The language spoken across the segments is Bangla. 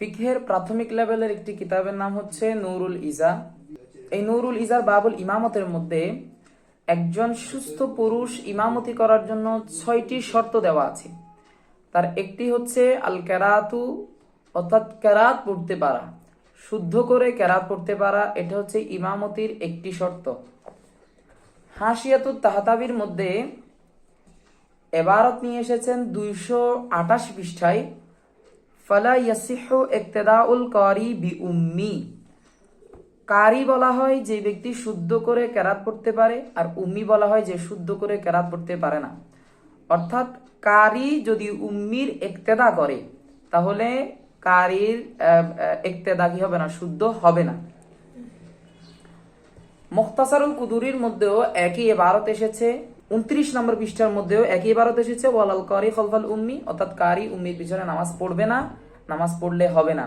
ফিকহের প্রাথমিক লেভেলের একটি কিতাবের নাম হচ্ছে নুরুল ইজা। এই নুরুল ইজার বাবুল ইমামতের মধ্যে একজন সুস্থ পুরুষ ইমামতি করার জন্য ছয়টি শর্ত দেওয়া আছে। তার একটি হচ্ছে আল ক্যারাতু, অর্থাৎ ক্যারাত পড়তে পারা, শুদ্ধ করে ক্যারাত পড়তে পারা, এটা হচ্ছে ইমামতির একটি শর্ত। হাসিয়াতুর তাহাতাবির মধ্যে এবারত নিয়ে এসেছেন দুইশো আঠাশ পৃষ্ঠায়। ফালা ইয়াসিহু ইক্তেদাউল কারি বি উম্মি কারি বলা হয় যে ব্যক্তি শুদ্ধ করে কেরাত পড়তে পারে, আর উম্মি বলা হয় যে শুদ্ধ করে কেরাত পড়তে পারে না। অর্থাৎ কারি যদি উম্মির একতেদা করে, তাহলে কারির একতেদা কি হবে না, শুদ্ধ হবে না। মুখতাসারুল কুদুরির মধ্যেও একই এবারত এসেছে উনত্রিশ নম্বর পৃষ্ঠার মধ্যেও একই এবারত এসেছে, ওয়ালাল কারি খলফাল উম্মি, অর্থাৎ কারি উম্মির পিছনে নামাজ পড়বে না, নামাজ পড়লে হবে না।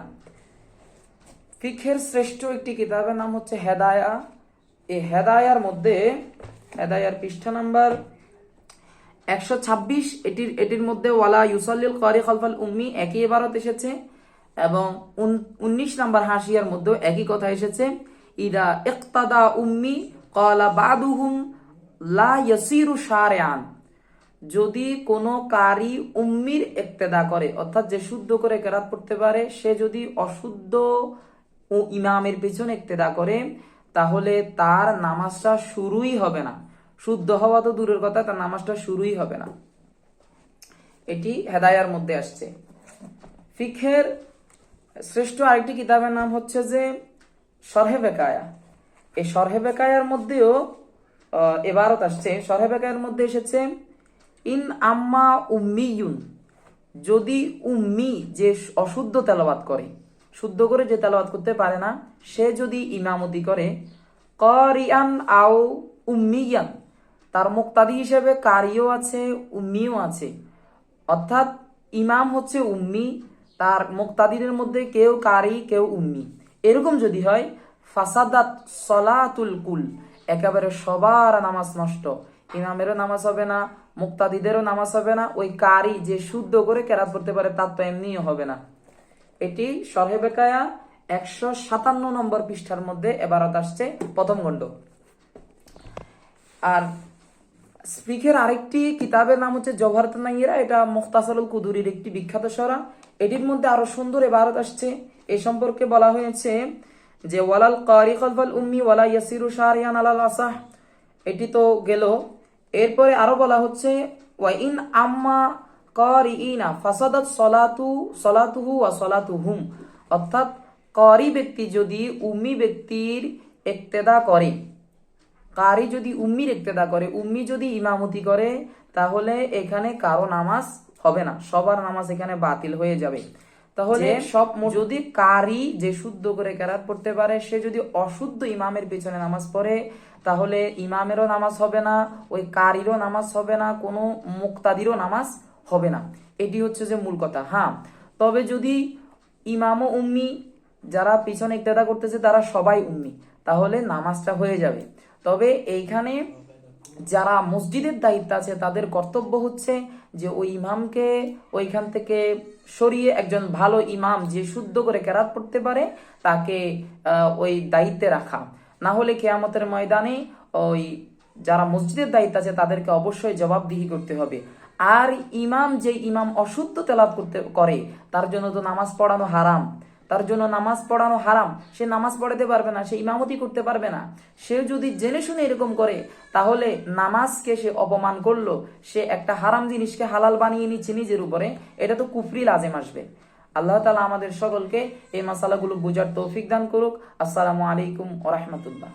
ফিখের শ্রেষ্ঠ একটি কিতাবের নাম হচ্ছে হেদায়া। এই হেদায়ার মধ্যে, হেদায়ার পৃষ্ঠা নাম্বার একশো ছাব্বিশ, এটির এটির মধ্যে ওয়ালা ইউসাল্লিল কারি খলফাল উম্মি একই এবারত এসেছে এবং উনিশ নাম্বার হাসিয়ার মধ্যেও একই কথা এসেছে, ইদা ইকতাদা উম্মি কলা বাদুহুম লা ইয়াসিরু যদি কোনো কারি উম্মির ইক্তেদা করে, অর্থাৎ যে শুদ্ধ করে কেরাত পড়তে পারে, সে যদি অশুদ্ধ ও ইমামের পেছনে ইক্তেদা করে, তাহলে তার নামাজটা শুরুই হবে না। শুদ্ধ হওয়া তো দূরের কথা, তার নামাজটা শুরুই হবে না। এটি হেদায়ার মধ্যে আসছে। ফিখের শ্রেষ্ঠ আরেকটি কিতাবের নাম হচ্ছে যে সরহে বেকায়া। এই সরহে বেকায়ার মধ্যেও এবারত আসছে। সরহে বেকায়ার মধ্যে এসেছে, ইন আম্মা উম্মিয়ুন যদি উম্মি যে অশুদ্ধ তেলাবাত করে, শুদ্ধ করে যে তেলাবাত করতে পারে না, সে যদি ইমামতি করে, করিয়ান আও উম্মিয়ান, তার মুক্তাদি হিসেবে কারিও আছে, উম্মিও আছে। অর্থাৎ ইমাম হচ্ছে উম্মি, তার মুক্তাদিদের মধ্যে কেউ কারি, কেউ উম্মি। এরকম যদি হয়, ফাসাদাত সলাতুল কুল একেবারে সবার নামাজ নষ্ট। ইমামেরও নামাজ হবে না, মুক্তাদিদেরও নামাজ হবে না, ওই কারি যে শুদ্ধ করে কেরাত পড়তে পারে তার তো এমনিও হবে না। এটি সরহে বেকায়া একশো সাতান্ন নম্বর পৃষ্ঠার মধ্যে এবারত আসছে প্রথম খণ্ড। আর স্পিকের আরেকটি কিতাবের নাম হচ্ছে জওহারত নাইয়েরা, এটা মুখতাসারুল কুদুরির একটি বিখ্যাত সরা। এটির মধ্যে আরও সুন্দর এবারত আসছে। এই সম্পর্কে বলা হয়েছে যে ওয়ালাল কারি খলফাল উম্মি ওয়ালা ইয়াসিরু শাহরিয়ান আলাল আসাহ। এটি তো গেল। এরপরে আরও বলা হচ্ছে, ওয়া ইন আম্মা কারিইনা ফাসাদাত সলাতু, সলাতুহু ওয়া সলাতুহুম। অর্থাৎ কারি ব্যক্তি যদি উম্মি ব্যক্তির ইক্তেদা করে, কারি যদি উম্মির ইক্তেদা করে, উম্মি যদি ইমামতি করে, তাহলে এখানে কারও নামাজ হবে না। সবার নামাজ এখানে বাতিল হয়ে যাবে। তাহলে সব যদি কারি যে শুদ্ধ করে কেরাত পড়তে পারে সে যদি অশুদ্ধ ইমামের পিছনে নামাজ পড়ে তাহলে ইমামেরও নামাজ হবে না ওই কারিরও নামাজ হবে না কোনো মুক্তাদিরও নামাজ হবে না। এটি হচ্ছে যে মূল কথা হ্যাঁ। তবে যদি ইমাম ও উম্মি যারা পিছনে ইক্তেদা করতেছে তারা সবাই উম্মি তাহলে নামাজটা হয়ে যাবে। তবে এইখানে যারা মসজিদের দায়িত্ব আছে, তাদের কর্তব্য হচ্ছে যে ওই ইমামকে ওইখান থেকে সরিয়ে একজন ভালো ইমাম যে শুদ্ধ করে কেরাত পড়তে পারে, তাকে ওই দায়িত্বে রাখা। না হলে কেয়ামতের ময়দানে ওই যারা মসজিদের দায়িত্ব আছে, তাদেরকে অবশ্যই জবাবদিহি করতে হবে। আর ইমাম যে ইমাম অশুদ্ধ তেলাপ করতে, করে, তার জন্য তো নামাজ পড়ানো হারাম। তার জন্য নামাজ পড়ানো হারাম। সে নামাজ পড়াতে পারবে না, সে ইমামতি করতে পারবে না। সে যদি জেনে শুনে এরকম করে, তাহলে নামাজকে সে অপমান করল, সে একটা হারাম জিনিসকে হালাল বানিয়ে নিচ্ছে নিজের উপরে, এটা তো কুফরি লাজেম আসবে। আল্লাহ তালা আমাদের সকলকে এই মশালাগুলো বোঝার তৌফিক দান করুক। আসসালামু আলাইকুম ওরহমতুল্লাহ